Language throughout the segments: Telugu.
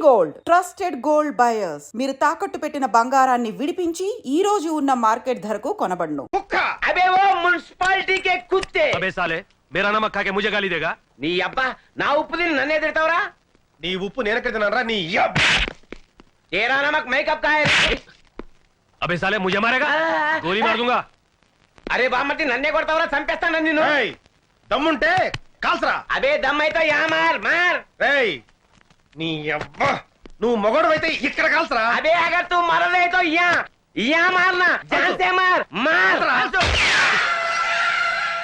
గోల్డ్ ట్రస్టెడ్ గోల్డ్ బయర్స్ మీరు తాకట్టు పెట్టిన బంగారాన్ని విడిపించి ఈ రోజు ఉన్న మార్కెట్ ధరకు కొనబడును కుక్క అబే ఓ మున్సిపాలిటీ కే కుత్తే अबे साले मेरा नमक खा के मुझे गाली देगा నీ అబ్బా నా ఉప్పు తిని నన్నే తిడతావురా నీ ఉప్పు నేనెక్కడ తినరా నీ యబ్బ. తేరా నమక్ మేకప్ కా హై? अबे साले मुझे मारेगा गोली मार दूंगा అరే బామ్మటి నన్నే కొడతావురా చంపేస్తాను నిన్ను ఏయ్, దమ్ముంటే కాల్సరా అబే దమ్మైతో యా మార్ మార్ రేయ్ నీ అబ్బా నువ్వు మొగడు అయితే ఇక్కడ కాల్సరా అబే అగర్ తూ మరలే తో యా యా మార్నా జాన్ సే మార్ మార్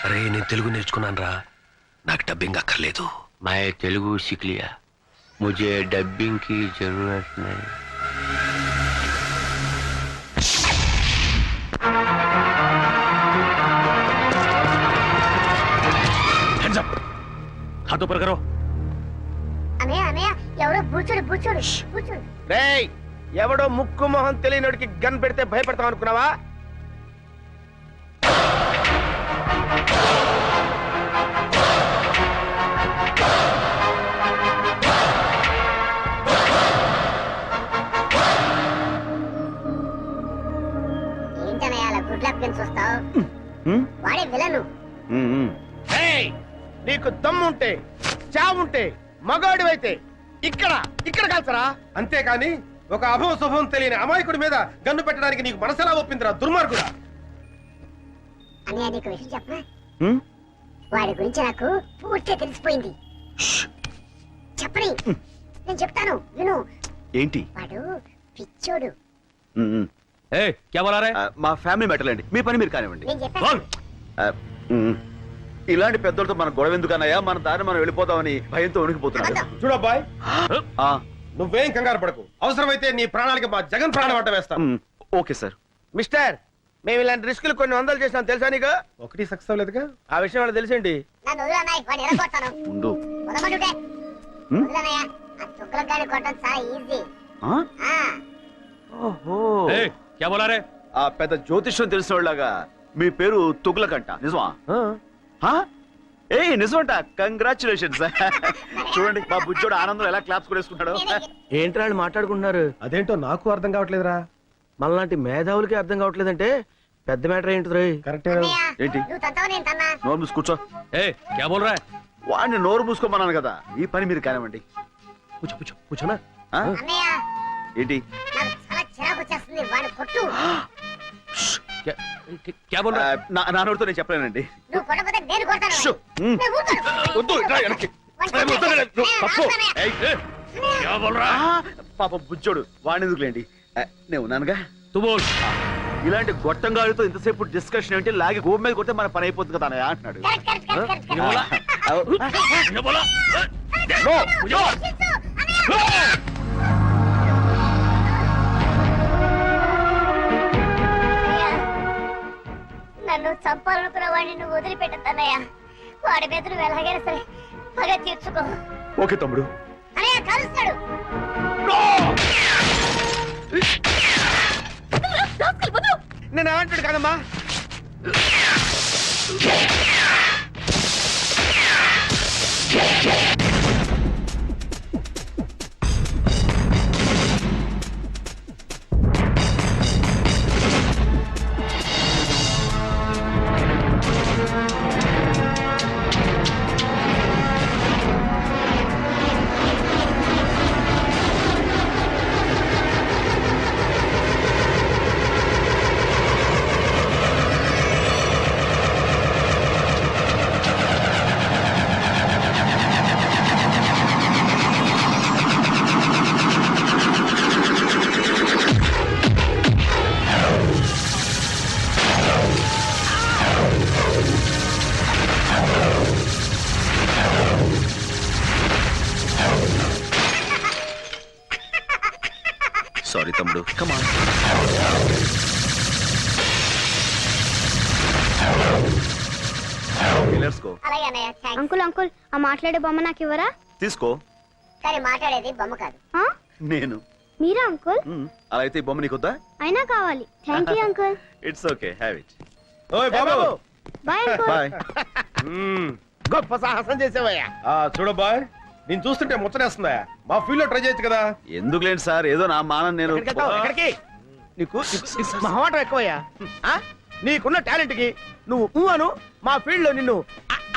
అరే నేను తెలుగు నేర్చుకున్నాను రా నాకు డబ్బింగ్ అక్కర్లేదు मैं तेलुगु सीख लिया मुझे डबिंग की जरूरत नहीं హ్యాండ్స్ అప్ हाथ ऊपर करो అనయ్య అనయ్య ఎవరో బూచోడు బూచోడు బూచోడు రేయ్ ఎవడో ముక్కు మొహం తెలియనోడికి గన్ పెడితే భయపడతాం అనుకున్నావా? అలా వాడే విలను. నీకు దమ్ముంటే చావుంటే మగాడివైతే ఇక్కడ ఇక్కడ కాల్చరా అంతేకాని ఒక అభవ శుభం తెలియని అమాయకుడి మీద గన్ను పెట్టడానికి నీకు మనసెలా ఒప్పిందిరా దుర్మార్గుడా అనయ్య నీకు విషయం చెప్పనా వాడి గురించి నాకు పూర్తిగా తెలిసిపోయింది చెప్పని నేను చెప్తాను విను ఏంటి వాడు పిచ్చోడు ए क्या बोला रहे ఆ, మా ఫ్యామిలీ మ్యాటర్ అండి మీ పని మీరు కానివ్వండి నేను చెప్పాను कौन ఆ, మ్మ్. ఇలాంటి పెద్దలతో మన గొడవ ఎందుకన్నాయా మన దారి మనం వెళ్ళిపోతామని భయంతో ఉనికిపోతున్నాడు చూడబ్బాయ్ ఆ, నువ్వేం కంగారు పడకు. అవసరమైతే నీ ప్రాణాలకి మా జగన్ ప్రాణం వంట వేస్తాం. Okay sir. మిస్టర్ మేము ఇలాంటి రిస్కులు కొన్ని వందలు చేసినాం తెలుసా నీకు? ఒకటి సక్సెస్ అవ్వలేదుగా? ఆ విషయం వాళ్ళకి తెలిసండి ఆ పెద్ద జ్యోతిష్యం తెలిసిన వాళ్ళగా మీ పేరు తుగ్లకంట నిజమా? ఏ నిజమంట? కంగ్రాచులేషన్స్ చూడండి మా బుజ్జోడు ఆనందం ఎలా క్లాప్స్ కొడేసుకుంటాడు ఏంటి వాళ్ళు మాట్లాడుకుంటున్నారు? అదేంటో నాకు అర్థం కావట్లేదురా. మనలాంటి మేధావులకి అర్థం కావట్లేదంటే పెద్ద మ్యాటర్ ఏంటి? రోయ్ కరెక్టే నోరు మూసి కూర్చో. ఏ క్యా వాడిని నోరు మూసుకోమన్నాను కదా. ఈ పని మీరు కానివ్వండి. కూర్చో కూర్చో కూర్చోనా? ఏంటి? నాన్నతో నేను చెప్పలేనండి పాపం బుజ్జోడు వాణిందుకులేండి నేను ఉన్నానుగా తుబోష్ ఇలాంటి గొట్టంగాడితో ఇంతసేపు డిస్కషన్ ఏంటి లాగి భూమి మీద కొడితే మన పని అయిపోతుంది కదా అని అంటున్నాడు No! నన్ను చంపాలనుకున్న వాడిని నువ్వు వదిలిపెట్టద్దన్నయ్య వాడి మీద నువ్వు ఎలాగైనా సరే పగ తీర్చుకో. ఓకే తమ్ముడు. అన్నయ్య కలుస్తాడు. నేను ఏమంటాడు కదమ్మా? థ్యాంక్స్ అంకుల్ అంకుల్ ఆ మాట్లాడే బొమ్మ నాకు ఇవ్వరా? తీసుకో. కానీ మాట్లాడేది బొమ్మ కాదు. ఆ? నేను. మీరా అంకుల్. అలా అయితే బొమ్మ నీకొద్దా? అయినా కావాలి. Thank you uncle. It's okay have it ఓయ్ బాబు! Bye uncle. బాయ్. గొప్ప సాహసం చేసేవయ్యా. ఆ చూడబ్బాయ్ నేను చూస్తుంటే ముచ్చటేస్తుందా మా ఫీల్డ్లో ట్రై చేయొచ్చు కదా. ఎందుకు లేండి సార్? ఏదో నా మానం నేను ఎక్కడికి నీకు నీకు- నీకు మొహమాటం ఎక్కువయ్యా? నీకున్న టాలెంట్కి నువ్వు అను మా ఫీల్డ్లో నిన్ను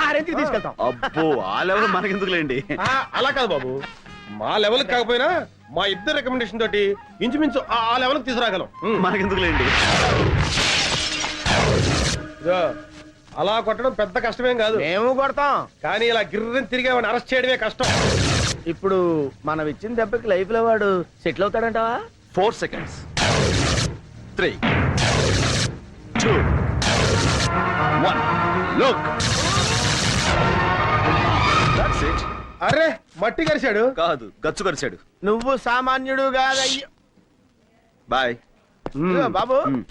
ఆ- రేంజ్కి తీసుకెళ్తాం. అబ్బో ఆ లెవెల్ మనకెందుకు లేండి ఆ, అలా కాదు బాబు. మా లెవెల్ కాకపోయినా మా ఇద్దరు రికమెండేషన్ తోటి ఇంచుమించు ఆ లెవెల్ తీసుకురాగలం. ఉమ్. మనకెందుకు లేండి ఇదిగో, అలా కొట్టడం పెద్ద కష్టమేం కాదు. మేము కొడతాం. కానీ ఇలా గిర్రని తిరిగి వాడిని అరెస్ట్ చేయడమే కష్టం. ఇప్పుడు మనం ఇచ్చిన దెబ్బకి లైఫ్లో వాడు settle అవుతాడంటావా? Four seconds three two one look that's it అరే మట్టి కరిశాడు. కాదు గచ్చు కరిచాడు నువ్వు సామాన్యుడు కాదయ్యో. బాయ్ ఇదిగో బాబు మ్.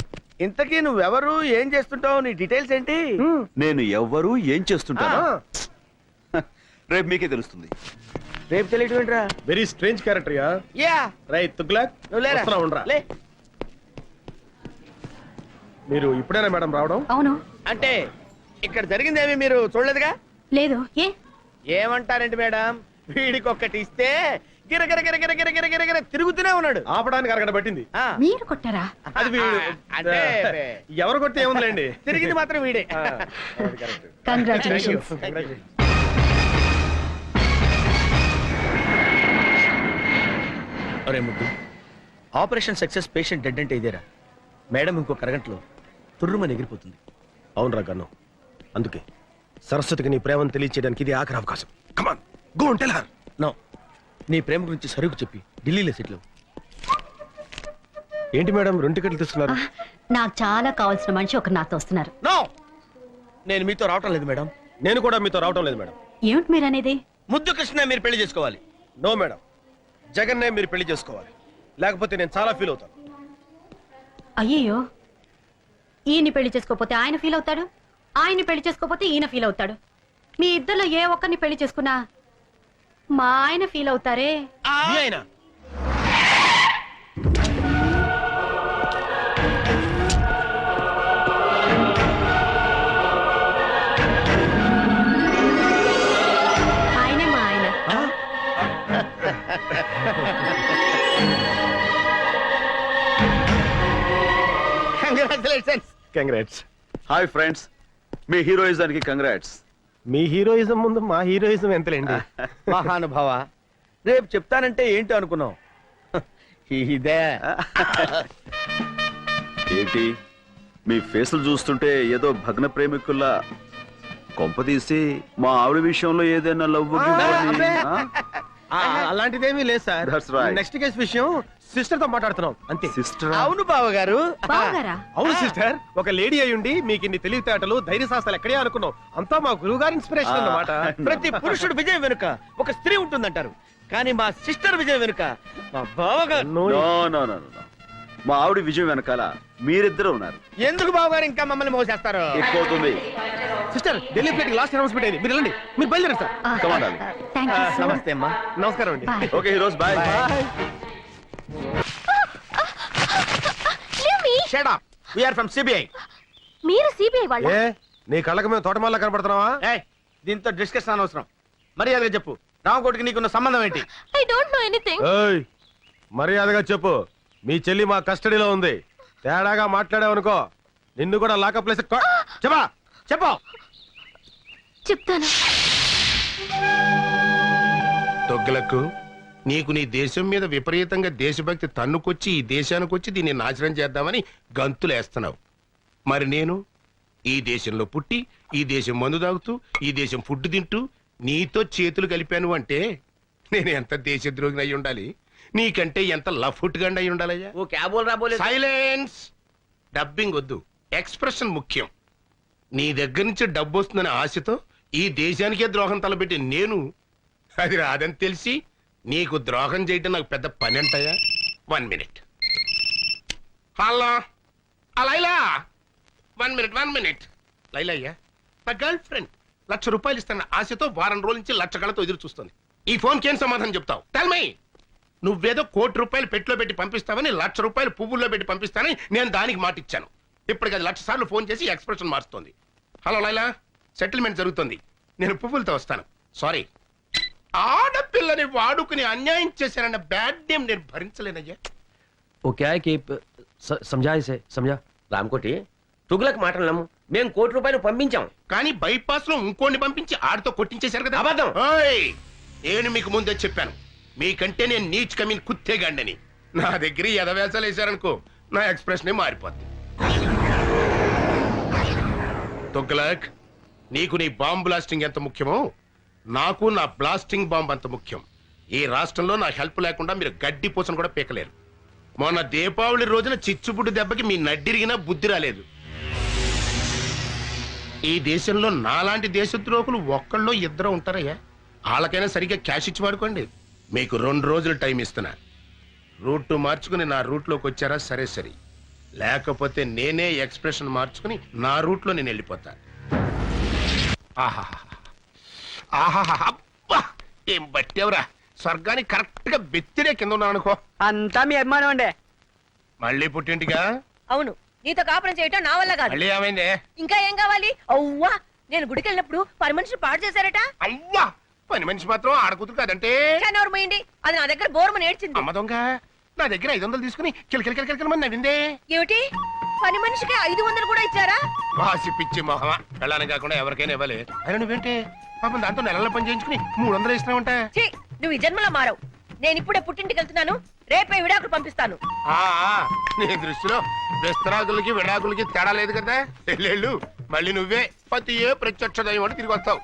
ఇంతకీ నువ్వెవరు ఏం చేస్తుంటావు నీ డీటెయిల్స్ ఏంటి? నేను ఎవ్వరు ఏం చేస్తుంటాను. రేపు మీకే తెలుస్తుంది. రేపు తెలియటం ఏంట్రా? Very strange character yeah yeah రై తుగ్లక్? నువ్వు లేరా? ఉండరా. లే. మీరు ఇప్పుడేనా మేడం రావడం? అవును. అంటే ఇక్కడ జరిగిందేమి మీరు చూడలేదుగా? లేదు. ఏ? ఏమంటారండి మేడం? వీడికి ఒక్కటి ఇస్తే గిరగిర గిరగిర గిరగిర గిరగిర తిరుగుతూనే ఉన్నాడు. ఆపడానికి అరగడ పట్టింది. ఆ. మీరు కొట్టారా? అది వీడు. అంటే ఎవరు కొట్టి ఏముందిలేండి? తిరిగింది మాత్రం వీడే. ఆ, అది correct. కంగ్రాచులేషన్స్ అరే ముద్దు ఆపరేషన్ సక్సెస్ పేషెంట్ డెడ్ అంటే ఇదేరా. మేడం ఇంకొక అరగంటలో తుర్రుమని ఎగిరిపోతుంది. అవునరా గన్ను. అందుకే సరస్వతికి నీ ప్రేమను తెలియచేయడానికి ఇది ఆఖరి అవకాశం. Come on go tell her no నీ ప్రేమ గురించి సరుకు చెప్పి ఢిల్లీలో సెటిల్ అవ్వు. ఏంటి మేడం రెండు టికెట్లు తీసుకున్నారు నాకు చాలా కావాల్సిన మనిషి ఒక నాతో వస్తున్నారు. నో! నేను మీతో రావటం లేదు మేడం. నేను కూడా మీతో రావటం లేదు మేడం. ఏమిటి మీరు అనేది ముద్దు కృష్ణ మీరు పెళ్ళి చేసుకోవాలి. No madam. జగన్నే మీరు పెళ్ళి చేసుకోవాలి. లేకపోతే నేను చాలా ఫీల్ అవుతాను. అయ్యయ్యో ఈయన్ని పెళ్ళి చేసుకోకపోతే ఆయన ఫీల్ అవుతాడు? ఆయన్ని పెళ్ళి చేసుకోకపోతే ఈయన ఫీల్ అవుతాడు? మీ ఇద్దరిలో ఏ ఒక్కరిని పెళ్ళి చేసుకున్నా మా ఆయన ఫీల్ అవుతారే? మీ ఆయన. కంగ్రాట్స్ హాయ్ ఫ్రెండ్స్ మీ హీరోయిజానికి కంగ్రాట్స్ మీ హీరోయిజం ముందు మా హీరోయిజం ఎంతలేండి? మహానుభావ రేపు చెప్తానంటే ఏంటో అనుకున్నావు? ఇదే. ఏంటి? మీ ఫేసులు చూస్తుంటే ఏదో భగ్న ప్రేమికుల్లా కొంప తీసి మా ఆవిడ విషయంలో ఏదైనా లవ్. అలాంటిదేమీ లేదు sir. That's right. Next case విషయం సిస్టర్తో మాట్లాడుతున్నాం అంతే. సిస్టర్? అవును బావ గారు బావగారా? అవును సిస్టర్. ఒక లేడీ అయ్యుండి మీకు ఇన్ని తెలివితేటలు ధైర్య సాహసాలు ఎక్కడే అనుకున్నాం అంతా మా గురువు గారి ఇన్స్పిరేషన్. అన్నమాట. ప్రతి పురుషుడు విజయం వెనుక ఒక స్త్రీ ఉంటుందంటారు. కానీ మా సిస్టర్ విజయం వెనుక మా బావగారు నో నో నో నో మా ఆవిడ విజయం వెనకాల మీరిద్దరు ఉన్నారు. ఎందుకు బావగారు ఇంకా మమ్మల్ని మోసేస్తారు? ఎక్కువ అవుతుంది sister Delhi flight last announcement అయింది. మీరు వెళ్ళండి. మీరు బయలుదేరండి సార్. నమస్తే అమ్మా. నమస్కారం అండి. Bye okay heroes bye shut up we are from CBI మీరు సిబిఐ వాళ్ళ? ఏ నీ కళ్ళకి మేము తోటమాల కనపడుతున్నావా ఏయ్ దీంతో డిస్కషన్ అనవసరం. మర్యాదగా చెప్పు. రామకోటికి నీకున్న సంబంధం ఏంటి? ఐ డోంట్ నో ఎనీథింగ్ ఏయ్ మర్యాదగా చెప్పు. మీ చెల్లి మా కస్టడీలో ఉంది. తేడాగా మాట్లాడావనుకో నిన్ను కూడా లాకప్ ప్లేస్ చెప్పా చెప్పు. చెప్తాను. తొగ్గలకు నీకు నీ దేశం మీద విపరీతంగా దేశభక్తి తన్నుకొచ్చి ఈ దేశానికి వచ్చి దీన్ని నాశనం చేద్దామని గంతులేస్తున్నావు మరి నేను ఈ దేశంలో పుట్టి ఈ దేశం మందు తాగుతూ ఈ దేశం ఫుడ్ తింటూ నీతో చేతులు కలిపాను అంటే నేను ఎంత దేశద్రోగిని అయి ఉండాలి? నీకంటే ఎంత లఫుట్ గండి అయి ఉండాలయ్యా? ఓ రాబోలే. సైలెన్స్! డబ్బింగ్ వద్దు. ఎక్స్ప్రెషన్ ముఖ్యం. నీ దగ్గర నుంచి డబ్బు వస్తుందనే ఆశతో ఈ దేశానికే ద్రోహం తలపెట్టి నేను అది రాదని తెలిసి నీకు ద్రోహం చేయటం నాకు పెద్ద పని అంటాయా one minute hello. Laila. One minute one minute Laila అయ్యా నా గర్ల్ ఫ్రెండ్ లక్ష రూపాయలు ఇస్తాను ఆశతో వారం రోజుల నుంచి లక్ష కళతో ఎదురు చూస్తుంది. ఈ ఫోన్కి ఏం సమాధానం చెప్తావు? తల్మై నువ్వేదో కోటి రూపాయలు పెట్టులో పెట్టి పంపిస్తావని లక్ష రూపాయలు పువ్వుల్లో పెట్టి పంపిస్తానని నేను దానికి మాట ఇచ్చాను. ఇప్పటికి అది లక్ష సార్లు ఫోన్ చేసి ఎక్స్ప్రెషన్ మారుస్తుంది. హలో లైలా. సెటిల్మెంట్ జరుగుతుంది. నేను పువ్వులతో వస్తాను. సారీ ఆడపి పిల్లని వాడుకుని అన్యాయం చేశారన్న బ్యాడ్ నేమ్ నేను భరించలేనయ్యా वो क्या है कि स- समझा इसे समझा రామకోటి తుగులకు మాటలు నమ్ము మేము కోటి రూపాయలు పంపించాం కానీ బైపాస్ లో ఇంకోని పంపించి ఆడితో కొట్టించేశారు కదా అబద్ధం. ఓయ్! నేను మీకు ముందే చెప్పాను మీకంటే నేను నీచ్ కమీన్ కుత్తేగాండని నా దగ్గర ఈ ఎదవేసాలు వేశారనుకో నా ఎక్స్ప్రెషన్ మారిపోద్ది తుగ్లక్ నీకు నీ బాంబ్ బ్లాస్టింగ్ ఎంత ముఖ్యమో నాకు నా బ్లాస్టింగ్ బాంబ్ అంత ముఖ్యం. ఈ రాష్ట్రంలో నా హెల్ప్ లేకుండా మీరు గడ్డి పూసను కూడా పీకలేరు. మొన్న దీపావళి రోజున చిచ్చుబుడ్డు దెబ్బకి మీ నడ్డిరిగినా బుద్ధి రాలేదు. ఈ దేశంలో నాలాంటి దేశద్రోహులు ఒక్కళ్ళో ఇద్దరు ఉంటారయ్యా. వాళ్ళకైనా సరిగ్గా క్యాష్ ఇచ్చి వాడుకోండి. మీకు రెండు రోజులు టైం ఇస్తున్నా. రూట్ మార్చుకుని నా రూట్లోకి వచ్చారా? సరే సరే. లేకపోతే నేనే ఎక్స్ప్రెషన్ మార్చుకుని నా రూట్లో నేను వెళ్ళిపోతా. ఆహాహా. ఆహాహా. అబ్బా! ఏం బట్టేవరా? స్వర్గానికి కరెక్ట్గా బెత్తిరే కింద ఉన్నాను అనుకో. అంతా మీ అభిమానం అండి. మళ్ళీ పుట్టింటిగా అవును నీతో కాపురం చేయటం నా వల్ల కాదు. మళ్ళీ ఏమైంది? ఇంకా ఏం కావాలి? అవ్వా నేను గుడికి వెళ్ళినప్పుడు పని మనిషి పాడు చేశారట. అవ్వా పని మనిషి మాత్రం ఆడకూతురు కాదంటే? నోరుమైంది అది నా దగ్గర బోర్మ నేర్చింది అమ్మ దొంగ నా దగ్గర ఐదు వందలు తీసుకుని కిలకిల కిలకిల మంది నవ్విందే. ఏమిటి? పని మనిషికి ఐదు వందలు కూడా ఇచ్చారా? వాసి పిచ్చి మొహమా. వెళ్ళాలని కాకుండా ఎవరికైనా ఇవ్వాలి. అయినా నువ్వేంటి? పాపం దాంతో నెలల పని చేయించుకుని మూడు వందలు ఇస్తున్నావంట? ఛీ, నువ్వు ఈ జన్మలో మారవు. నేను ఇప్పుడే పుట్టింటికి వెళ్తున్నాను. రేపే విడాకులు పంపిస్తాను. ఆ, ఆ, నీ దృష్టిలో విస్తరాకులకి విడాకులకి తేడా లేదు కదా? వెళ్ళు మళ్ళీ నువ్వే పతి ఏ ప్రత్యక్ష దైవం అని తిరిగి వస్తావు.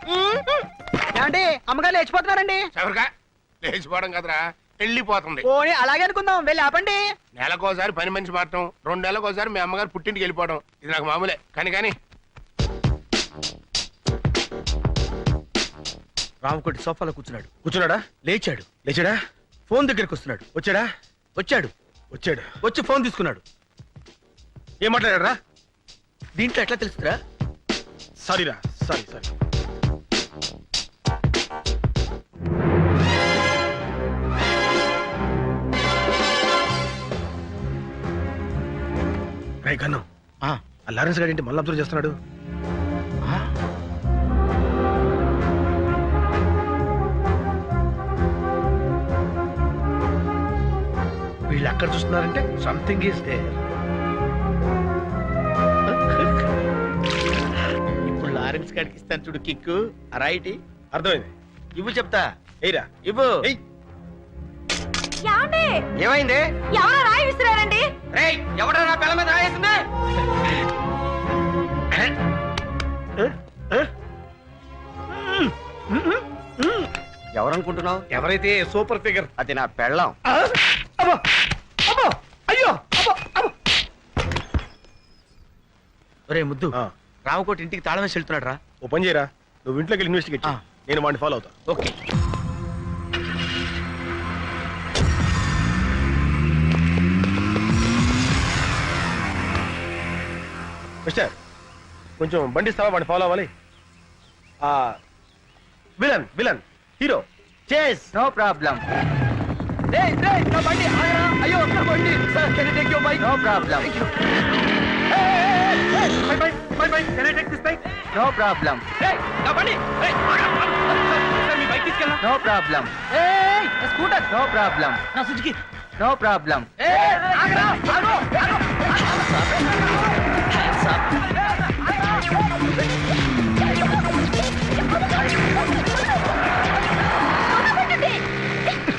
ఏమండి అమ్మగారు లేచిపోతున్నారండి. ఎవరిగా? లేచిపోవడం కదరా వెళ్ళిపోతుంది. పోనీ అలాగే అనుకుందాం వెళ్ళి ఆపండి. నెలకోసారి పని మనిషి మారటం రెండు నెలకోసారి మీ అమ్మగారు పుట్టింటికి వెళ్ళిపోవడం ఇది నాకు మామూలే. కానీ కానీ. రామకోటి సోఫాలో కూర్చున్నాడు. కూర్చున్నాడా? లేచాడు. లేచాడా? ఫోన్ దగ్గరికి వస్తున్నాడు. వచ్చాడా? వచ్చాడు. వచ్చాడు. వచ్చి ఫోన్ తీసుకున్నాడు. ఏం మాట్లాడారా దీంట్లో ఎట్లా తెలుస్తుందా సారీరా సారీ సారీ. రై కన్ను. ఆ లారెన్స్ గారి ఏంటి మళ్ళీ అబ్జర్వ్ చేస్తున్నాడు? అక్కడ చూస్తున్నారంటే సంథింగ్ ఈస్ దేర్ ఇప్పుడు లారెన్స్ గారికి ఇస్తాను చూడు కిక్కు. రైట్ అర్థమైంది. ఇవ్వు చెప్తా. ఎయిరా ఇవ్వు. ఏయ్. ఏమైంది? ఎవరో రాయి విసిరారండి? రేయ్ ఎవడా నా పిల్ల మీద రాయేసింది? ఎవరనుకుంటున్నావు? ఎవరైతే సూపర్ ఫిగర్ అది నా పెళ్ళం. ఒరే ముద్దు ఆ. రామకోటి ఇంటికి తాళం వేసి వెళ్తున్నాడు రా ఓ పని చేయరా? నువ్వు ఇంట్లోకి వెళ్ళి ఇన్వెస్టిగేట్. నేను వాడిని ఫాలో అవుతా. ఓకే. మిస్టర్ కొంచెం బండి ఇస్తావా వాడిని ఫాలో అవ్వాలి. ఆ villain villain hero chase no problem అయ్యో బండి sir can take your bike no problem no problem no problem scooter. No problem నా సుజుకి. నో ప్రాబ్లం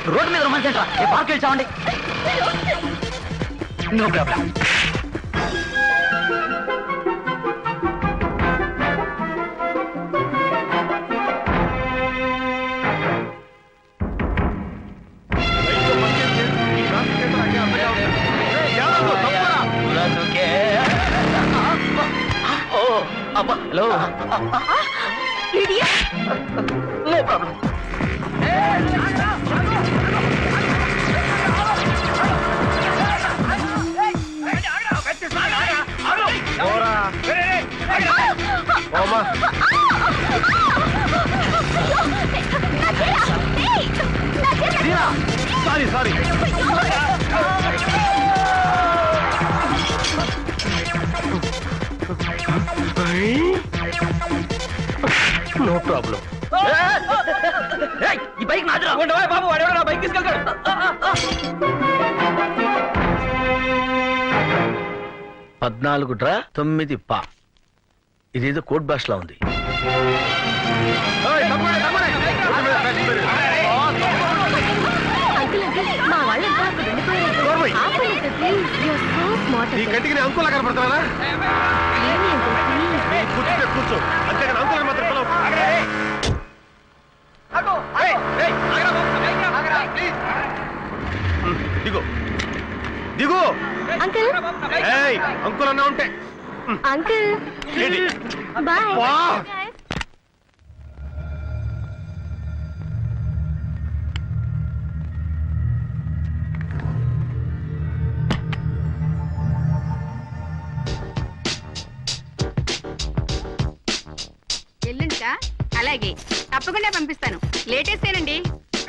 రోడ్డు మీద రొమాన్స్ ఏంట్రా? ఏ పార్క్ వెళ్ళి చావండి. No problem hello no problem sorry sorry. No problem ఈ బైక్ బాబు? నా బైక్ తీసుకెళ్తాడు. పద్నాలుగు డ్రా తొమ్మిది పా. ఇదేదో కోట్ భాషలా ఉంది. మా అంకులా కూర్చుంటే కూర్చో. అంతేగాని అంకుల్ మాత్రం పిలవకు. ఉమ్, దిగు. దిగు. అంకుల్? ఏయ్ అంకుల్ అన్నా ఉంటే. అంకుల్? బాయ్. ఎల్లుంటా అలాగే. తప్పకుండా పంపిస్తాను. లేటెస్ట్ ఏనండి.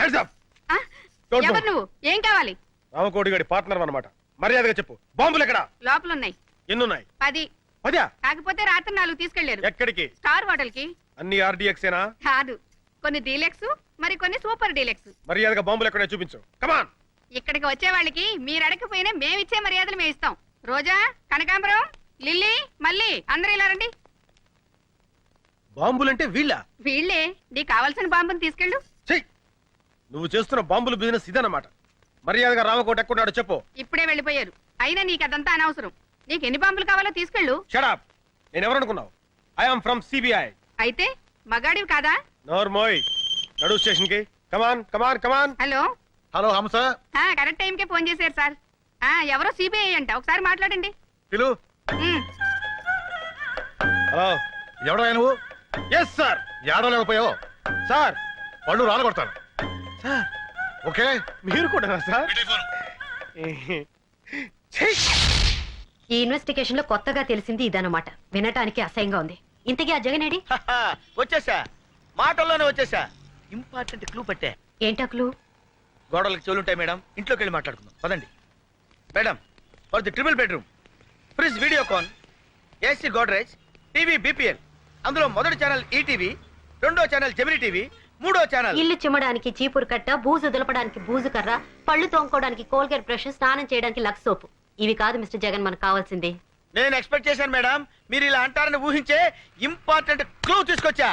ఎవరు. నువ్వు? ఏం కావాలి? రామకోడి గడి పార్ట్నర్ అన్నమాట. మర్యాదగా చెప్పు. బాంబులు ఎక్కడ? లోపల ఉన్నాయి ఎన్నున్నాయి? పది. పదా? కాకపోతే రాత్రి నాలుగు తీసుకెళ్ళారు. ఎక్కడికి? స్టార్ హోటల్కి అన్ని ఆర్డీఎక్సేనా? కాదు. కొన్ని డీలెక్స్ మరి కొన్ని సూపర్ డీలెక్స్. మర్యాదగా బాంబులు ఎక్కడే చూపించు. కమాన్ ఇక్కడికి వచ్చే వాళ్ళకి మీరు అడగకపోయినా మేమిచ్చే మర్యాదలు మేము ఇస్తాం రోజా కనకాంబరం లిల్లీ మళ్ళీ అందరూ ఇలా రండి. బాంబులంటే వీళ్ళ. వీళ్ళే? నీకు కావాల్సిన బాంబుని తీసుకెళ్ళు. చెయ్ నువ్వు చేస్తున్న బాంబుల బిజినెస్ ఇదన్నమాట. మర్యాదగా రామకోట ఎక్కడున్నాడో చెప్పు. ఇప్పుడే వెళ్ళిపోయారు. అయినా నీకు అదంతా అనవసరం. నీకు ఎన్ని బాంబులు కావాలో తీసుకెళ్ళు. షడాప్ నేను ఎవరనుకున్నావు ఐఎమ్ ఫ్రమ్ సిబిఐ అయితే మగాడివి కాదా? నోర్మోయ్ నడు స్టేషన్కి come on come on come on hello. Hello Hamsa. ఆ, కరెక్ట్ టైంకే ఫోన్ చేశారు సార్. ఆ, ఎవరో సిబిఐ అంట. ఒకసారి మాట్లాడండి. పిలు. ఉమ్, హలో ఎవడో నువ్వు? ఎస్ సార్ ఏడవలేకపోయావు సార్ పళ్ళు రాలగొడతాను. Sir okay? మీరు కూడా సార్! ఈ ఇన్వెస్టిగేషన్లో కొత్తగా తెలిసింది ఇదన్నమాట. వినటానికి అసహ్యంగా ఉంది. ఇంతకీ ఆ జగనేడి వచ్చేసా. మాటల్లోనే వచ్చేసా. ఇంపార్టెంట్ క్లూ పట్టే. ఏంటక్లు గోడలకు చెవులుంటాయి మేడం. ఇంట్లోకి వెళ్ళి మాట్లాడుకుందాం. పదండి. Madam for the triple bedroom fridge Videocon AC Godrej TV BPL అందులో మొదటి ఛానల్ ఈటీవీ రెండో ఛానల్ జమిని టీవీ మూడో ఛానల్ ఇల్లు చిమ్మడానికి చీపురు కట్ట బూజు దులపడానికి బూజు కర్ర పళ్ళు తోముకోవడానికి కోల్గేట్ బ్రష్ స్నానం చేయడానికి లక్స్ సోపు. ఇవి కాదు మిస్టర్ జగన్ మనకు కావాల్సింది. నేను ఎక్స్పెక్ట్ చేశాను మేడం. మీరు ఇలా అంటారని ఊహించే ఇంపార్టెంట్ క్లూ తీసుకొచ్చా.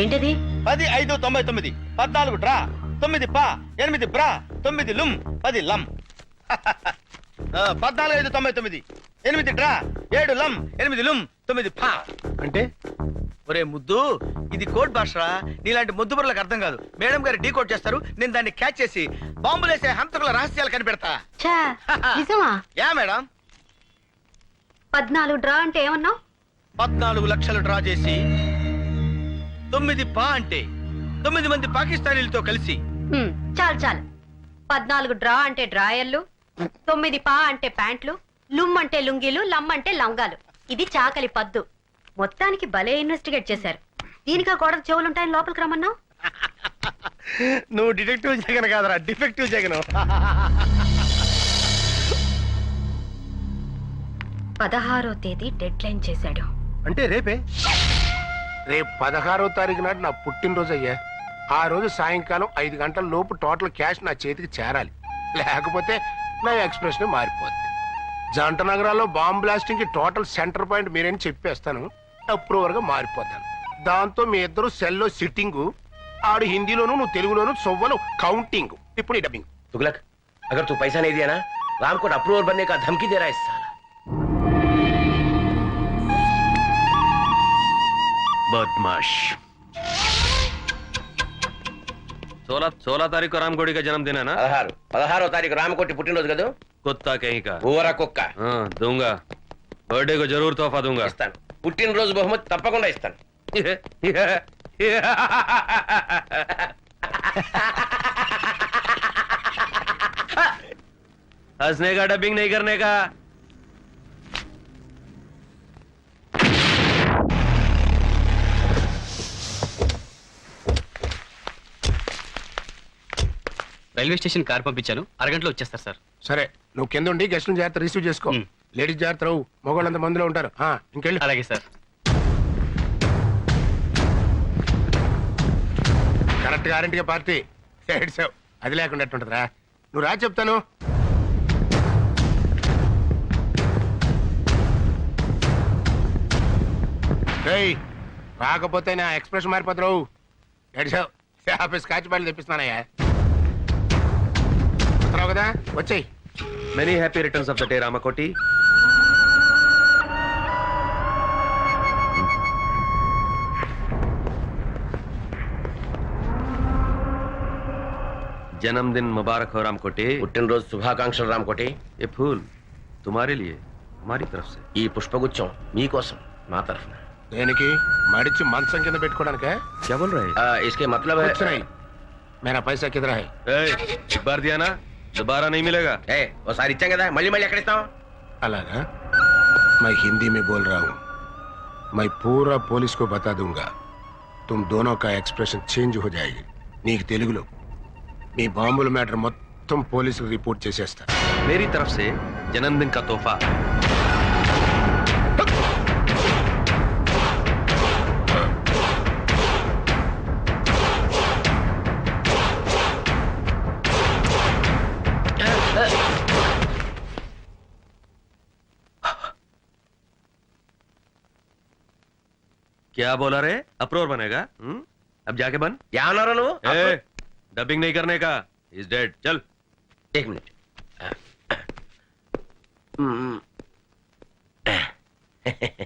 ఏంటిది? పది ఐదు తొంభై తొమ్మిది పద్నాలుగు డ్రా తొమ్మిది పా ఎనిమిది బ్రా తొమ్మిది లుమ్ పది లమ్ పద్నాలుగు ఐదు తొంభై తొమ్మిది ఎనిమిది డ్రా ఏడు లమ్ ఎనిమిది లుమ్ తొమ్మిది పా. అంటే? ఒరే ముద్దు ఇది కోడ్ భాషరా? నీలాంటి ముద్దు బుర్రలకు అర్థం కాదు. మేడం గారు డీ కోడ్ చేస్తారు నేను దాన్ని క్యాచ్ చేసి బాంబులేసే హంతకుల రహస్యాలు కనిపెడతా. ఛా, నిజమా? Yeah madam. పద్నాలుగు డ్రా అంటే ఏమన్నావు? పద్నాలుగు లక్షలు డ్రా చేసి తొమ్మిది పా అంటే తొమ్మిది మంది పాకిస్తానీలతో కలిసి. హ్మ్, చాలు చాలు. పద్నాలుగు డ్రా అంటే డ్రాయర్లు తొమ్మిది పా అంటే ప్యాంట్లు లుమ్ అంటే లుంగీలు లమ్ అంటే లంగాలు ఇది చాకలి పద్దు. మొత్తానికి భలే ఇన్వెస్టిగేట్ చేశారు. దీనికా గోడకు చెవులుంటాయని లోపలికి రమ్మన్నావు? నువ్వు డిటెక్టివ్ జగన్ కాదరా డిఫెక్టివ్ జగన్. పదహారో తేదీ డెడ్ లైన్ చేశాడు. అంటే రేపే? రేపు పదహారో తారీఖు నాడు నా పుట్టినరోజు అయ్యా. ఆ రోజు సాయంకాలం ఐదు గంటల లోపు టోటల్ క్యాష్ నా చేతికి చేరాలి. లేకపోతే నా ఎక్స్ప్రెషన్ మారిపోద్ది జంట నగరాల్లో బాంబ్ బ్లాస్టింగ్ కి టోటల్ సెంటర్ పాయింట్ మీరని చెప్పేస్తాను అప్రూవర్ గా మారిపోతాను దాంతో మీ ఇద్దరు సెల్లో సిట్టింగు ఆడు హిందీలోను నువ్వు తెలుగులోను సొవ్వలు కౌంటింగ్ ఇప్పుడు ఈ డబ్బింగ్ तुगलक अगर तू पैसा नहीं दिया ना राम को अप्रूवल बनने का धमकी दे रहा है इस साला बदमाश सोलह सोलह तारीख को रामकोड़ी का जन्मदिन है ना पदहार पदहारो तारीख रामकोटी పుట్టినరోజు కదా కొత్త కైక ఊర కుక్క దొంగ బర్త్డే కు జరూర్ తోఫా దూంగా ఇస్తాను పుట్టినరోజు బహుమతి తప్పకుండా ఇస్తాను हंसने का डबिंग नहीं करने का రైల్వే స్టేషన్ కార్ పంపించాను. అరగంటలో వచ్చేస్తారు సార్. సరే నువ్వు కింద ఉండి గెస్టులు జాగ్రత్త రిసీవ్ చేసుకో. లేడీస్ జాగ్రత్త రావు. మగవాళ్ళంత మందిలో ఉంటారు. ఇంకెళ్ళి. అలాగే సార్. కరెక్ట్ గ్యారంటీగా పార్టీ. ఏడ్చావు అది లేకుండా ఉంటుందిరా నువ్వు రా చెప్తాను. రేయ్ రాకపోతే నా ఎక్స్ప్రెస్ మారిపోతావు ఏడ్చావు యాభై స్కాచ్ బాటిల్ తెప్పిస్తానయ్యా వస్తున్నావు కదా వచ్చేయ్ many happy returns of the day Ramakoti जन्मदिन मुबारक हो रामकोटी పుట్టినరోజు శుభాకాంక్షలు రామకోటి ये फूल तुम्हारे लिए हमारी तरफ से ఈ పుష్పగుచ్చం మీకోసం మా తరఫున దేనికి మడిచి మంచం కింద పెట్టుకోవడానికే क्या बोल रहे ఆ, ఇస్కే మతలబ్ హై- कुछ नहीं मेरा पैसा किधर है हैं एक बार दिया ना दोबारा नहीं मिलेगा ए वो सारी ఇచ్చాం కదా మళ్ళీ మళ్ళీ ఎక్కడ ఇస్తాం అలానా मैं हिंदी में बोल रहा हूँ मैं पूरा पुलिस को बता दूंगा तुम दोनों का एक्सप्रेशन చేంజ్ हो जाएगी నీకు తెలుగులో మీ బాంబుల మ్యాటర్ మొత్తం పోలీసుకు రిపోర్ట్ చేసేస్తా मेरी तरफ से जन्मदिन का तोहफा क्या बोला रे? अप्रोर बनेगा हुँ? अब जाके बन। क्या बना रहा ए, डबिंग नहीं करने का। इज़ डेड चल। एक मिनट। हम्म। हम्म।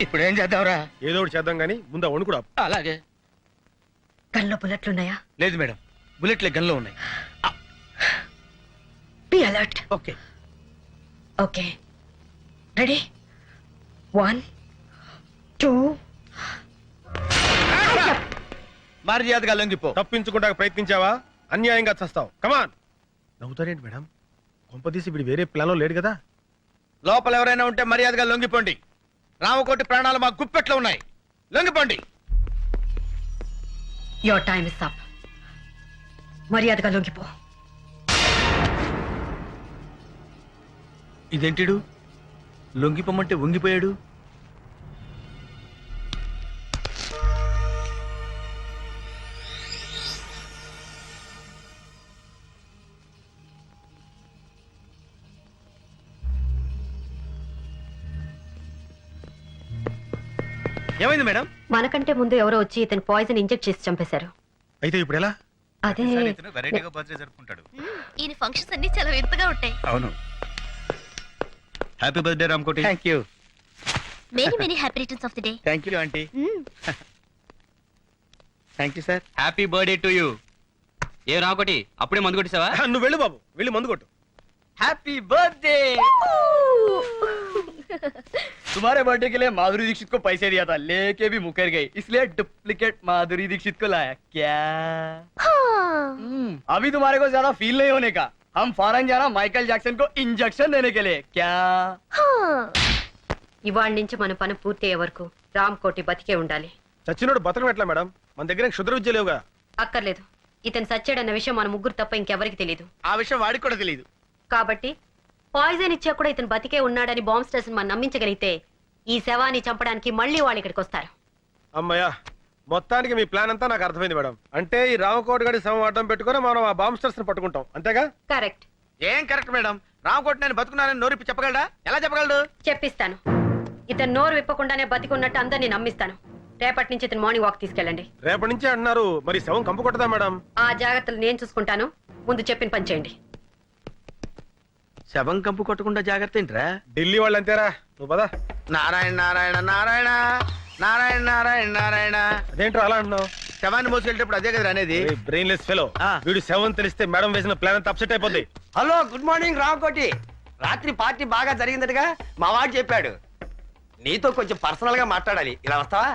ఇప్పుడు ఏం చేద్దాంరా? ఏదో ఒకటి చేద్దాం కానీ ముందు వణుకుడా అలాగే. గన్లో బుల్లెట్లున్నాయా? లేదు మేడం. బుల్లెట్లే గన్లో ఉన్నాయి. Be alert. Okay. Okay. Ready? One two. మర్యాదగా లొంగిపో. తప్పించుకుంటా ప్రయత్నించావా? అన్యాయంగా చస్తావు. కమాన్ నవ్వుతారేంటి మేడం? కొంపదీసి ఇప్పుడు వేరే ప్లాన్ లేడు కదా? లోపల ఎవరైనా ఉంటే మర్యాదగా లొంగిపోండి. రామకోటి ప్రాణాలు మా గుప్పెట్లో ఉన్నాయి. లొంగిపోండి యువర్ టైమ్ ఇస్ అప్ మర్యాదగా లొంగిపో ఇదేంటిడు? లొంగిపోమంటే వంగిపోయాడు? మేడం. మనకంటే ముందు ఎవరో వచ్చి ఇతను పాయిజన్ ఇంజెక్ట్ చేసి చంపేశారు. అయితే ఇప్పుడు ఎలా? అదే. వెరైటీగా బర్త్డే జరుపుకుంటాడు. ఈయన ఫంక్షన్స్ అన్ని చాలా వింతగా ఉంటాయి. అవును. Happy birthday Ram Koti thank you many many happy returns of the day thank aunty thank sir happy birthday to you ఏ రాకోటి అప్పుడే మందు కొట్టేసావా నువ్వు వెళ్ళు బాబు వెళ్ళి మందు కొట్టు. హ్యాపీ బర్త్డే तुम्हारे बर्थडे के लिए माधुरी दीक्षित को पैसे दिया था लेके भी मुकर गई इसलिए डुप्लीकेट माधुरी दीक्षित को लाया क्या हम्म, अभी तुम्हारे को ज्यादा फील नहीं होने का हम फॉरन जाना माइकल जैक्सन को इंजेक्शन देने के लिए क्या ఇవాళ నుంచి మన పని పూర్తయ్యే వరకు రామ్ కోటి బతికే ఉండాలి చచ్చినోడు బతకం ఎట్లా మేడం మన దగ్గర క్షుద్ర విద్య లేవుగా అక్కర్లేదు ఇతను సచ్చాడన్న విషయం మన ముగ్గురు తప్ప ఇంకెవరికి తెలియదు ఆ విషయం వాడికి కూడా తెలియదు కాబట్టి పాయిజన్ ఇచ్చా కూడా ఇతను బతికే ఉన్నాడని బాంబ్ స్టేషన్ మనం నమ్మించగలిగితే ఈ శవాన్ని చంపడానికి మళ్ళీ వాళ్ళు ఇక్కడికి వస్తారు. అమ్మయ్యా మొత్తానికి మీ ప్లాన్ అంతా నాకు అర్థమైంది మేడం. అంటే ఈ రామకోట గడి సమం అడ్డం పెట్టుకుని మనం ఆ బాంబ్స్టర్స్ని పట్టుకుంటాం. అంతేగా? కరెక్ట్. ఏం కరెక్ట్ మేడం? రామకోటి నేను బతుకున్నానని నోరిప్పి చెప్పగలడా? ఎలా చెప్పగలడు? చెప్పిస్తాను. ఇతను నోరు విప్పకుండానే బతికున్నట్టు అందరినీ నమ్మిస్తాను. రేపటి నుంచి ఇతను మార్నింగ్ వాక్ తీసుకెళ్ళండి. రేపటి నుంచి అంటున్నారు మరి శవం కంపు కొట్టదా మేడం? ఆ జాగ్రత్తలు నేను చూసుకుంటాను. ముందు చెప్పిన పని చేయండి. శవం కంపు కొట్టకుండా జాగ్రత్త ఏంట్రా? ఢిల్లీ వాళ్ళు అంతేరా నువ్వు పదా. నారాయణ నారాయణ నారాయణ నారాయణ నారాయణ నారాయణ. అదేంటో అలా అంటున్నావు? శవాన్ని మోసుకెళ్ళేటప్పుడు అదే కదా అనేది? బ్రెయిన్లెస్ ఫెలో ఆ. వీడు శవం తెలిస్తే మేడం వేసిన ప్లాన్ అంతా అప్సెట్ అయిపోద్ది. హలో గుడ్ మార్నింగ్ రామకోటి రాత్రి పార్టీ బాగా జరిగిందటగా మా వాడు చెప్పాడు. నీతో కొంచెం పర్సనల్గా మాట్లాడాలి. ఇలా వస్తావా?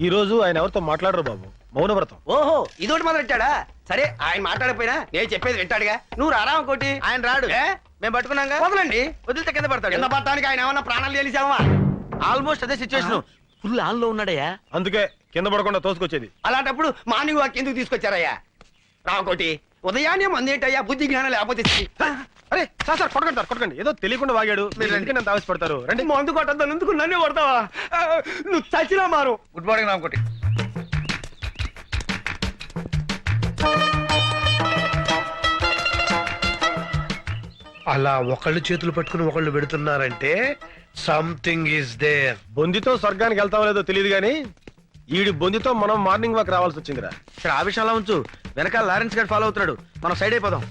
ఈ రోజు ఆయన ఎవరితో మాట్లాడరు బాబు? మౌనవ్రతం. ఓహో ఇదోటి మొదలెట్టాడా? సరే ఆయన మాట్లాడకపోయినా నేను చెప్పేది వింటాడుగా. నువ్వు రా రామకోటి ఆయన రాడు. ఏ? మేము పట్టుకున్నాగా? వదలండి. వదిలితే కింద కింద పడతాడు పడటానికి ఆయన ఏమన్నా ప్రాణాలు తెలిసావా? ఆల్మోస్ట్ అదే సిచ్యువేషన్ ఫుల్ ఆన్లో ఉన్నాడయ్యా. అందుకే కింద పడకుండా తోసుకొచ్చేది. అలాంటప్పుడు మార్నింగ్ వాక్ ఎందుకు తీసుకొచ్చారయ్యా? రామకోటి ఉదయాన్నే మందేంటయ్యా? బుద్ధి జ్ఞానం లేకపోతే. అరే సార్ సార్ కొట్టకండి సార్ కొట్టకండి. ఏదో తెలియకుండా వాగాడు. మీరు ఎందుకు నన్ను తావేసి రండి. మందు కొట్టద్దాను ఎందుకు నన్నే కొడతావా? నువ్వు చచ్చినా మారు. గుడ్ మార్నింగ్ రామకోటి అలా ఒకళ్ళు చేతులు పట్టుకుని ఒకళ్ళు పెడుతున్నారంటే సంథింగ్ ఈస్ దేర్ బొందితో స్వర్గానికి వెళ్తామో లేదో తెలియదు కానీ ఈడి బొందితో మనం మార్నింగ్ వాక్ రావాల్సి వచ్చిందిరా. సరే ఆ విషయంలో ఉంచు. వెనకాల లారెన్స్ గారు ఫాలో అవుతున్నాడు. మనం సైడ్ అయిపోదాం.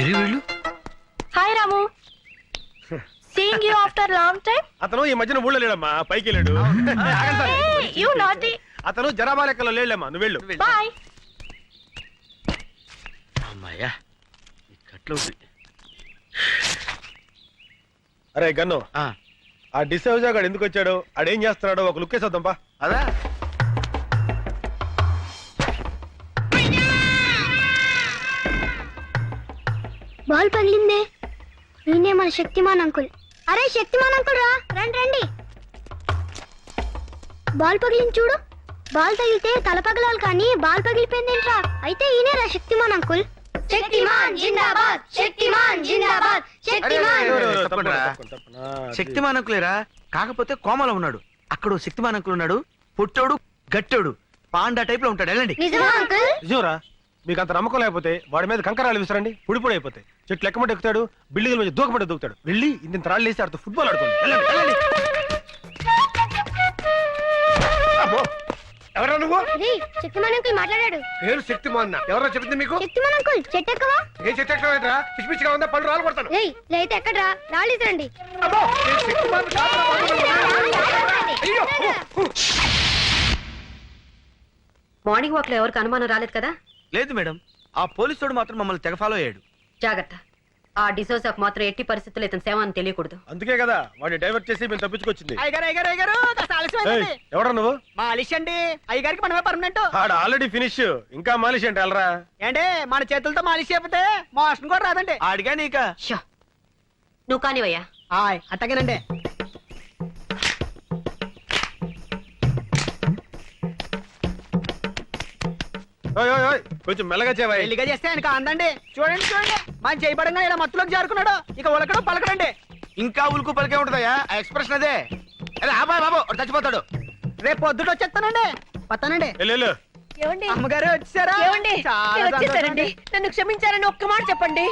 ఎరి వీళ్ళు? Hi Ramu. Seeing you after long time అతను ఈ మధ్యన ఊళ్ళో లేడమ్మా పైకి వెళ్ళాడు. యూ నాటి అతను జనాభా లెక్కలో లేడమ్మా. నువ్వు వెళ్ళు. బాయ్. అమ్మాయ్యా అరే గన్ను ఆ, ఆ డిసౌజా గాడు ఎందుకు వచ్చాడు? ఆడేం చేస్తున్నాడో ఒక లుక్ వేసేద్దాంపా అదా? బాల్ పగిలిందే. ఈయనే మన శక్తిమాన్ అంకుల్. అరే శక్తిమాన్ అంకుల్ రా. రండి రండి. బాల్ పగిలింది చూడు. బాల్ తగిలితే తల పగలాలి కానీ బాల్ పగిలిపోయిందేంట్రా? అయితే ఈయనే రా శక్తిమాన్ అంకుల్. శక్తిమాన్ జిందాబాద్ జిందాబాద్ అంకులేరా? కాకపోతే కోమలో ఉన్నాడు. అక్కడ శక్తిమాన్ అంకుల్ ఉన్నాడు. పుట్టోడు గట్టోడు. పాండా టైప్లో ఉంటాడు. వెళ్ళండి. నిజమా అంకుల్? నిజంరా? మీకు అంత నమ్మకం లేకపోతే వాడి మీద కంకరాలు విసరండి పొడి పొడి అయిపోతాయి. చెట్లు ఎక్కమంటే ఎక్కుతాడు బిల్డింగ్ మీద దూకమంటే దూకుతాడు. వెళ్ళి ఇంత రాళ్ళు వేసి ఆడుతూ ఫుట్బాల్ ఆడుకోండి. వెళ్ళండి, వెళ్ళండి. ఎవరా నువ్వు? శక్తిమాన్ అంకుల్ మాట్లాడాడు. పేరు శక్తిమాన్. ఎవరో చెప్పింది మీకు? శక్తిమాన్ అంకుల్ చెట్టు ఎక్కవా ఏ పిచ్చి పిచ్చిగా ఉందా? పళ్ళు రాలు కొడతాను. ఏయ్ లేతే ఎక్కడ్రా? రాళ్ళు రండి అమ్మో నేను శక్తిమాన్ కాదురా బాబు. అయ్యో మార్నింగ్ వాక్లో ఎవరికి అనుమానం రాలేదు కదా? లేదు మేడం. ఆ పోలీసుడు మాత్రం మమ్మల్ని తెగ ఫాలో అయ్యాడు. జాగ్రత్త. ఆ డిసోసాకు మాత్రం ఎట్టి పరిస్థితుల్లో ఇతని సేవ అని తెలియకూడదు. అందుకే కదా వాడిని డైవర్ట్ చేసి మేము తప్పించుకొచ్చింది. అయ్యగారు అయ్యగారు అయ్యగారు కాస్త ఆలస్యమైందండి. నువ్వు? మాలిష్ అండి. అయ్యగారికి మనమే పర్మనెంట్. ఆడ ఆల్రెడీ ఫినిష్ ఇంకా మాలిష్ అంటే వెళ్ళరా? ఏంటే మన చేతులతో మాలిష్ చేపితే మోషన్ కూడా రాదండి. ఆడిగా నీక షో నువ్వు కానివయ్యా. ఆయ్ అట్టగేనండి. ఓయ్, ఓయ్, ఓయ్, కొంచెం మెల్లగా చేవాయి. పెళ్ళిగా చేస్తే ఆయనకు అందండి. చూడండి చూడండి. మన చేయబడంగా ఇలా మత్తులోకి జారుకున్నాడు. ఇక ఉలకడం పలకడండి. ఇంకా ఉలుకు పలికే ఉంటుందయ్యా? ఆ ఎక్స్ప్రెషన్ అదే. అరే ఆబాయ్ బాబు వాడు చచ్చిపోతాడు. రేపు పొద్దుట వచ్చేస్తానండి. వస్తానండి. వెళ్ళు ఏమండి అమ్మగారు వచ్చారా? ఏమండి నేను వచ్చేసానండి నన్ను క్షమించారని ఒక్క మాట చెప్పండి.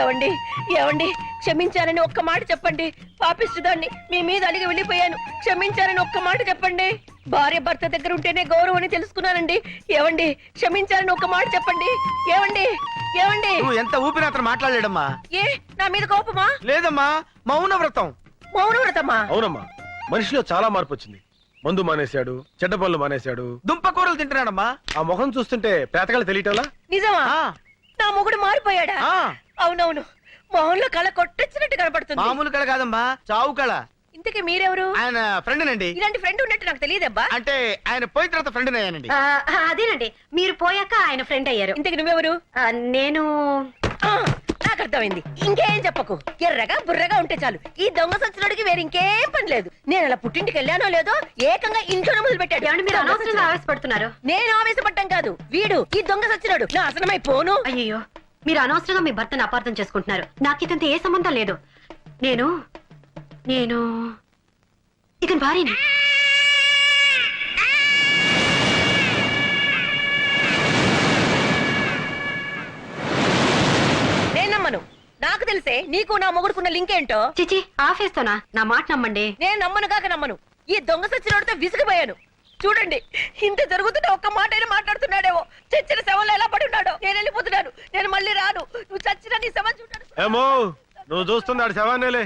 ఏమండి ఏమండి క్షమించారని ఒక్క మాట చెప్పండి. పాపిస్తుదాన్ని మీ మీద అడిగి వెళ్ళిపోయాను. క్షమించారని ఒక్క మాట చెప్పండి. భార్య భర్త దగ్గర ఉంటేనే గౌరవం అని తెలుసుకున్నానండి. ఏమండి క్షమించారని ఒక్క మాట చెప్పండి. ఏమండి ఏమండి నువ్వు ఎంత ఊపిరి అతను మాట్లాడలేడమ్మా? ఏ నా మీద కోపమా? లేదమ్మా మౌన వ్రతం మౌన వ్రతమా అవునమ్మా మనిషిలో చాలా మార్పు వచ్చింది. మందు మానేశాడు చెడ్డ పనులు మానేశాడు. దుంప కూరలు తింటున్నాడమ్మా. ఆ ముఖం చూస్తుంటే ప్రేతకాలు తెలియటంలా? నిజమా? ఆ, నా మొగుడు మారిపోయాడా? ఆ, అవునవును. మొహంలో కళ కొట్టొచ్చినట్టు కనపడుతుంది. మామూలు కళ కాదమ్మా చావు కళ. ఇంతకీ మీరెవరు? ఆయన ఫ్రెండ్ నండి ఇలాంటి ఫ్రెండ్ ఉన్నట్టు నాకు తెలియదబ్బా. అంటే ఆయన పోయిన తర్వాత ఫ్రెండ్ అయ్యానండి. ఆ, అదేనండి. మీరు పోయాక ఆయన ఫ్రెండ్ అయ్యారు. ఇంతకి నువ్వెవరు? ఆ, నేను ఆ, నాకు అర్థమైంది. ఇంకేం చెప్పకు. ఎర్రగా బుర్రగా ఉంటే చాలు. ఈ దొంగ సచ్చినోడికి వేరే ఇంకేం పని లేదు. నేను అలా పుట్టింటికి వెళ్ళానో లేదో ఏకంగా ఇంట్లోనే మొదలు పెట్టాడు. మీరు అనవసరంగా. ఆవేశపడుతున్నారు. నేను ఆవేశపడ్డం కాదు. వీడు ఈ దొంగ సచ్చినాడు. నాశనమై పోను. అయ్యో మీరు అనవసరంగా మీ భర్తను అపార్థం చేసుకుంటున్నారు. నాకు ఇతంత ఏ సంబంధం లేదు. నేను నేను ఇతని భార్యని. నాకు తెలిసే నీకు నా మొగుడుకున్న లింక్ ఏంటో? చిచి ఆఫేస్తోనా? నా మాట నమ్మండి. నేను నమ్మను కాక నమ్మను. ఈ దొంగ సచ్చినోడితో విసిగిపోయాను. చూడండి ఇంత జరుగుతుంటే ఒక్క మాట అయినా మాట్లాడుతున్నాడేమో. చచ్చిన శవంలో ఎలా పడి ఉన్నాడో? నేను వెళ్ళిపోతున్నాను. నేను మళ్ళీ రాను. నువ్వు చచ్చిన నీ శవం చూడాను ఏమో నువ్వు చూస్తున్నాడు శవాన్నేలే